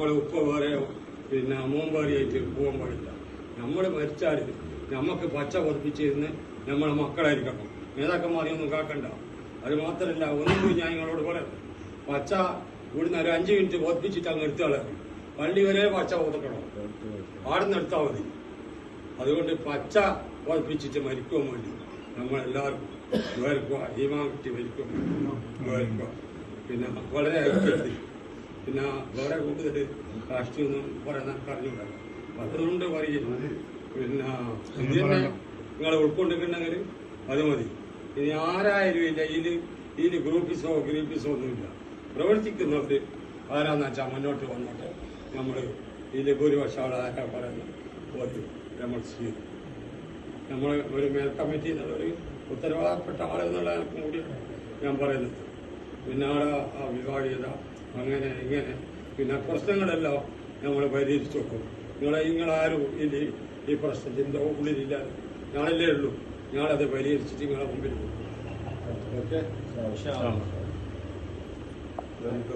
നമ്മൾ ഉപ്പ വേറെയോ പിന്നെ മൂമ്പേറിയായിട്ട് പോകാൻ പാടില്ല. നമ്മൾ മരിച്ചാൽ നമുക്ക് പച്ച പൊറപ്പിച്ചിരുന്ന് നമ്മളെ മക്കളായിരിക്കണം. നേതാക്കന്മാരെയൊന്നും കാക്കണ്ട. അത് മാത്രമല്ല ഒന്നും ഞാൻ നിങ്ങളോട് പറയാം. പച്ച ഇവിടുന്ന് ഒരു അഞ്ച് മിനിറ്റ് പൊറപ്പിച്ചിട്ട് അങ്ങ് എടുത്താളെ പള്ളി വരെ പച്ച ഒതുക്കണം ആടുന്ന് എടുത്താൽ മതി. അതുകൊണ്ട് പച്ച ഓർപ്പിച്ചിട്ട് മരിക്കുവാൻ വേണ്ടി നമ്മളെല്ലാവരും വേർക്കുക. ഈമാൻ കിട്ടി മരിക്കും വേർക്കുക. പിന്നെ വളരെ പിന്നെ വേറെ കൂടുതൽ രാഷ്ട്രീയമൊന്നും പറയുന്ന അറിഞ്ഞുണ്ടാകും അതുകൊണ്ട് പറയുന്നു പിന്നെ ഇതിനെ നിങ്ങൾ ഉൾക്കൊണ്ടിട്ടുണ്ടെങ്കിൽ അത് മതി. ഇനി ആരായാലും ഇല്ല. ഇതിന് ഇതിൽ ഗ്രൂപ്പിസോ ഗ്രൂപ്പിസോ ഒന്നുമില്ല. പ്രവർത്തിക്കുന്നവർ ആരാന്ന് വെച്ചാൽ മുന്നോട്ട് വന്നോട്ടെ നമ്മൾ ഇതിൽ ഭൂരിപക്ഷം ആൾ ആരാ പറയുന്നത്? ഓർത്ത് നമ്മൾ ചെയ്യും. നമ്മൾ ഒരു മേൽ കമ്മിറ്റി ഒരു ഉത്തരവാദപ്പെട്ട ആളെന്നുള്ള കൂടി ഞാൻ പറയുന്നത്. പിന്നെ അവിടെ ആ വിഭാഗീയത അങ്ങനെ ഇങ്ങനെ. പിന്നെ പ്രശ്നങ്ങളെല്ലാം നമ്മൾ പരിഹരിച്ചു വെക്കും. നിങ്ങളെ നിങ്ങളാരും ഇനി ഈ പ്രശ്നം ചിന്ത ഉള്ളിലില്ല. ഞാനല്ലേ ഉള്ളൂ. ഞാനത് പരിഹരിച്ചിട്ട് നിങ്ങളെ മുമ്പിൽ ഓക്കെ?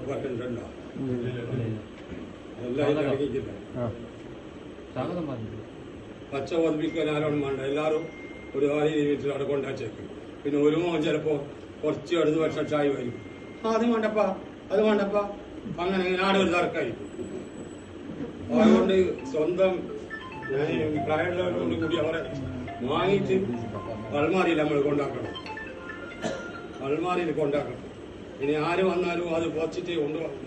പറഞ്ഞിട്ടുണ്ടോ എല്ലാം സ്വാഗതം പറഞ്ഞു. പച്ച പതിപ്പിക്കാൻ ആരോടും വേണ്ട. എല്ലാവരും ഒരു ആയി വീട്ടിൽ അവിടെ കൊണ്ടാച്ചേക്കും പിന്നെ ഒരു മോൻ ചിലപ്പോ കുറച്ച് അടുത്ത വർഷം ചായ വരും ആദ്യം വേണ്ടപ്പ അത് വേണ്ടപ്പ അങ്ങനെ ആടെ ഒരു തർക്കമായിരിക്കും അതുകൊണ്ട് സ്വന്തം പ്രായമുള്ളവരോട് കൂടി അവരെ വാങ്ങിച്ച് അൾമാരിയിൽ നമ്മൾ കൊണ്ടാക്കണം. അൾമാരിയിൽ കൊണ്ടാക്കണം. ഇനി ആര് വന്നാലും അത് പൊച്ചിട്ട് കൊണ്ടുവന്നു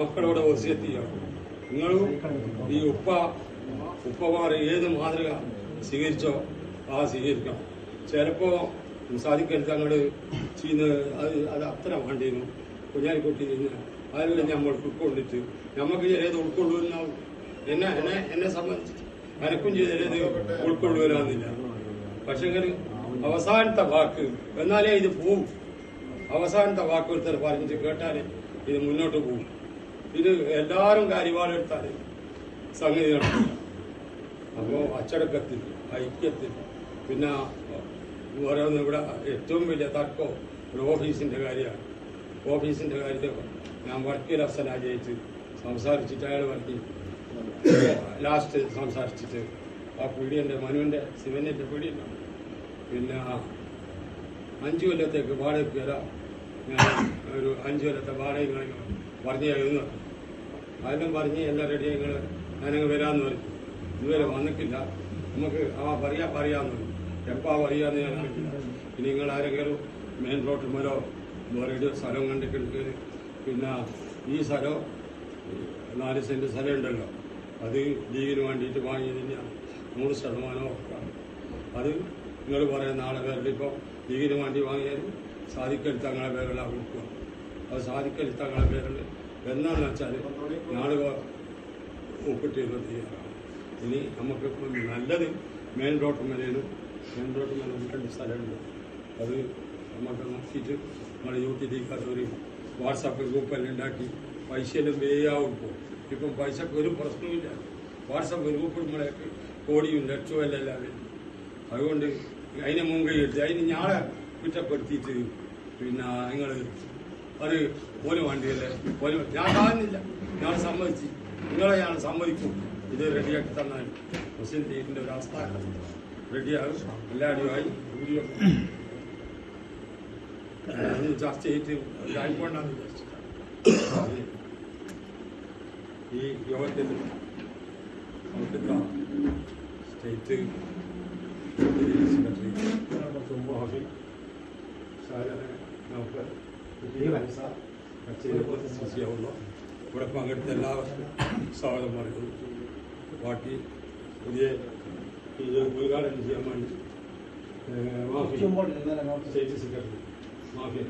മക്കളോട് വസിയെത്തിയാണ് നിങ്ങളും ഈ ഉപ്പ ഉപ്പമാർ ഏത് മാതൃക സ്വീകരിച്ചോ ആ സ്വീകരിക്കണം. ചിലപ്പോ സാധിക്കരുത് അങ്ങോട്ട് ചെയ്യുന്ന അത് അത് അത്ര വേണ്ടിയിരുന്നു കുഞ്ഞാലിക്കുട്ടി അതിലൂടെ നമ്മൾ ഉൾക്കൊണ്ടിട്ട് നമുക്ക് ഏത് ഉൾക്കൊള്ളുന്നാവും എന്നെ എന്നെ എന്നെ സംബന്ധിച്ച് എനക്കും ചെയ്തത് ഉൾക്കൊള്ളുവരാന്നില്ല പക്ഷെ അവസാനത്തെ വാക്ക് എന്നാലേ ഇത് പോവും. അവസാനത്തെ വാക്ക് ഒരുത്തർ പറഞ്ഞിട്ട് കേട്ടാലേ ഇത് മുന്നോട്ട് പോവും. ഇത് എല്ലാവരും കാര്യപാടെടുത്താലേ സംഗതി നടക്കില്ല. അപ്പോൾ അച്ചടക്കത്തിൽ ഐക്യത്തിൽ പിന്നെ ഓരോന്ന് ഇവിടെ ഏറ്റവും വലിയ തർക്കം ഒരു ഓഫീസിന്റെ കാര്യമാണ്. ഓഫീസിന്റെ കാര്യത്തിൽ ഞാൻ വർക്കിൽ അഫ്സലാജയിച്ച് സംസാരിച്ചിട്ട് അയാൾ വർക്കി ലാസ്റ്റ് സംസാരിച്ചിട്ട് ആ പീടിയന്റെ മനുവിന്റെ ശിവന്റെ പീടിയല്ല പിന്നെ അഞ്ച് കൊല്ലത്തേക്ക് വാടക വരാം. ഞാൻ ഒരു അഞ്ചു കൊല്ലത്തെ വാടക പറഞ്ഞു ആയിരുന്നു അതിനും പറഞ്ഞ് എല്ലാം റെഡി ഞങ്ങൾ ഞാനങ്ങ് വരാമെന്ന് പറഞ്ഞു. ഇതുവരെ വന്നിട്ടില്ല. നമുക്ക് ആ പറയാ പറയാമെന്ന് പറഞ്ഞു. എപ്പാ പറയാന്ന് ഞാൻ അറിയില്ല ഇനി നിങ്ങൾ ആരെങ്കിലും മെയിൻ റോഡ് മേലോ വേറെ സ്ഥലം കണ്ടിട്ടുണ്ട്. പിന്നെ ഈ സ്ഥലം നാല് സെന്റ് സ്ഥലം ഉണ്ടല്ലോ അത് ലീവിന് വേണ്ടിയിട്ട് വാങ്ങിയതിന് നൂറ് ശതമാനം ഉറപ്പാണ് അത് നിങ്ങൾ പറയുന്ന ആളെ പേരിൽ ഇപ്പോൾ ലീഗിന് വേണ്ടി വാങ്ങിയാൽ സാധിക്കൽ തങ്ങളെ പേരുള്ള കൊടുക്കുക അത് സാധിക്കൽ തങ്ങളെ പേരിൽ. എന്താണെന്ന് വെച്ചാൽ നാളെ ഒപ്പിട്ട് തയ്യാറാണ് ഇനി നമുക്ക് നല്ലത് മെയിൻ റോഡ് മേലും മെയിൻ റോഡ് മേലും രണ്ട് സ്ഥലമുണ്ട് അത് നമുക്ക് നോക്കിയിട്ട് നമ്മുടെ യൂട്ടിലിക്കാത്ത ഒരു വാട്സാപ്പ് ഗ്രൂപ്പെല്ലാം ഉണ്ടാക്കി പൈസയെല്ലാം വേയാവും പോകും ഇപ്പം പൈസക്ക് ഒരു പ്രശ്നവുമില്ല വാട്സാപ്പ് ഗ്രൂപ്പ് നമ്മളെ കോടിയും ലക്ഷവും എല്ലാം എല്ലാം അതുകൊണ്ട് അതിനെ മുൻകൈ എടുത്ത് അതിന് ഞാളെ കുറ്റപ്പെടുത്തിയിട്ട് പിന്നെ നിങ്ങൾ അത് പോലും വണ്ടിയല്ലേ പോലും ഞാൻ കാണുന്നില്ല ഞാൻ സമ്മതിച്ച് നിങ്ങളെ ഞാൻ സമ്മതിക്കും ഇത് റെഡിയാക്കി തന്നാൽ മുസ്ലിം ലീഗിന്റെ ഒരു ആസ്ഥാനം റെഡിയാകും. എല്ലാവരുമായി വീഡിയോ അത് ചർച്ച ചെയ്തിട്ട് ആയിക്കൊണ്ടാന്ന് വിചാരിച്ചിട്ടാണ്. ഈ യോഗത്തിൽ നമുക്കിത്ര സ്റ്റേറ്റ് സെക്രട്ടറി സുംബോഹി നമുക്ക് ശിശിയാവുന്നു ഇവിടെ പങ്കെടുത്ത എല്ലാവർക്കും സ്വാഗതം പറയുന്നു. ബാക്കി പുതിയ ഇത് ഉദ്ഘാടനം ചെയ്യാൻ വേണ്ടി ഏഹ്, മാഫി? State secretary. മാഫി.